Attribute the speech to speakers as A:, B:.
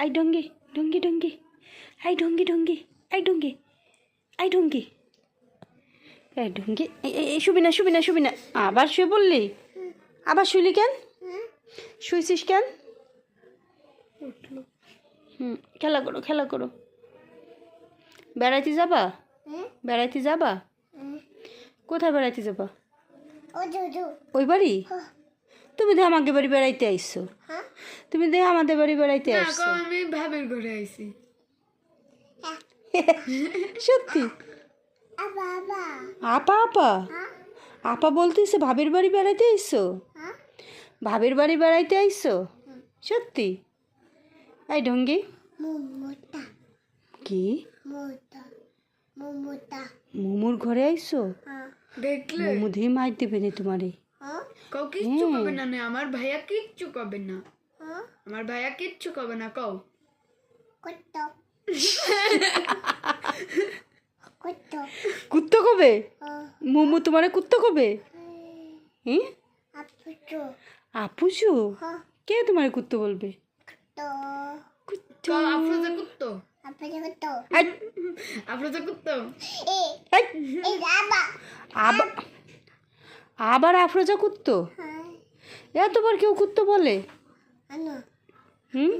A: I ডঙ্গি ডঙ্গি ডঙ্গি। আই ডঙ্গি ডঙ্গি আই ডঙ্গি আই ডঙ্গি। এই ডঙ্গি এই, শুবি না শুবি না শুবি না। আবার শুয়ে বললি আবার শুইলি কেন? শুইছিস কেন? হুম খেলা করো খেলা করো। বেড়াইতে যাবা? বেড়াইতে যাবা? কোথায় বেড়াইতে যাবা? ওই বাড়ি? তুমি তো আমাকে বাড়ি বেড়াইতে আইসো তুমি দেখ আমাদের বাড়ি বেড়াইতে আসছো
B: আমি ভাবের ঘরে আইছি।
A: সত্যি? আপা আপা। আপা বলতেছে ভাবের বাড়ি বেড়াইতে আইসো ভাবের বাড়ি বেড়াইতে আইসো সত্যি? এই ঢঙ্গি। কি? মোমোর ঘরে আইসো
B: দেখলে?
A: মোমো দিয়ে মার দেবে না তোমারে।
B: কও কিচ্ছু কবে না নে, আমার ভাইয়া কিচ্ছু কবে না। আমার ভাইয়া কিচ্ছু কবে না কও।
A: কুত্তো। কবে? মোমো তোমারে কুত্তো কবে? আপুজু কে তোমারে কুত্তো বলবে?
B: আফরোজা কুত্তো। আফরোজা কুত্তো।
A: আই। আবার আফরোজা কুত্তো? এতবার কেউ কুত্তো বলে? হুম?